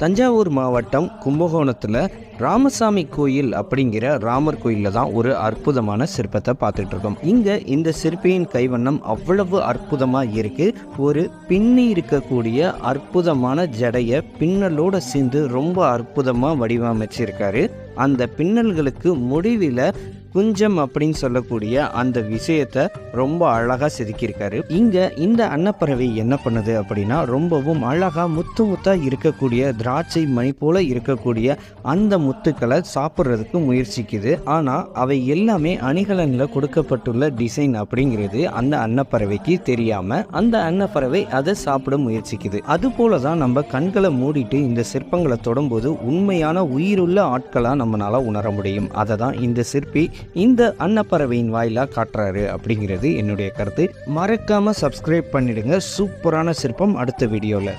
தஞ்சாவூர் மாவட்டம் கும்பகோணத்தில் ராமசாமி கோயில் அப்படிங்கிற ராமர் கோயிலில் தான் ஒரு அற்புதமான சிற்பத்தை பார்த்துட்டு இருக்கோம். இங்கே இந்த சிற்பியின் கைவண்ணம் அவ்வளவு அற்புதமாக இருக்கு. ஒரு பின்னி இருக்கக்கூடிய அற்புதமான ஜடையை பின்னலோட சேர்ந்து ரொம்ப அற்புதமாக வடிவமைச்சிருக்காரு. அந்த பின்னல்களுக்கு முடிவில் குஞ்சம் அப்படின்னு சொல்லக்கூடிய அந்த விஷயத்தை ரொம்ப அழகாக செதுக்கியிருக்காரு. இங்கே இந்த அன்னப்பறவை என்ன பண்ணுது அப்படின்னா ரொம்பவும் அழகாக முத்து முத்தா இருக்கக்கூடிய திராட்சை மணி போல இருக்கக்கூடிய அந்த முத்துக்களை சாப்பிட்றதுக்கு முயற்சிக்குது. ஆனால் அவை எல்லாமே அணிகலனில் கொடுக்கப்பட்டுள்ள டிசைன் அப்படிங்கிறது அந்த அன்னப்பறவைக்கு தெரியாமல் அந்த அன்னப்பறவை அதை சாப்பிட முயற்சிக்குது. அதுபோல தான் நம்ம கண்களை மூடிட்டு இந்த சிற்பங்களை தொடும்போது உண்மையான உயிருள்ள ஆட்களாக நம்மளால உணர முடியும். அதை தான் இந்த சிற்பி இந்த அன்னப்பறவையின் வாயிலாக காட்டுறாரு அப்படிங்கிறது என்னுடைய கருத்து. மறக்காமல் சப்ஸ்கிரைப் பண்ணிடுங்க. சூப்பரான சிற்பம் அடுத்த வீடியோவில்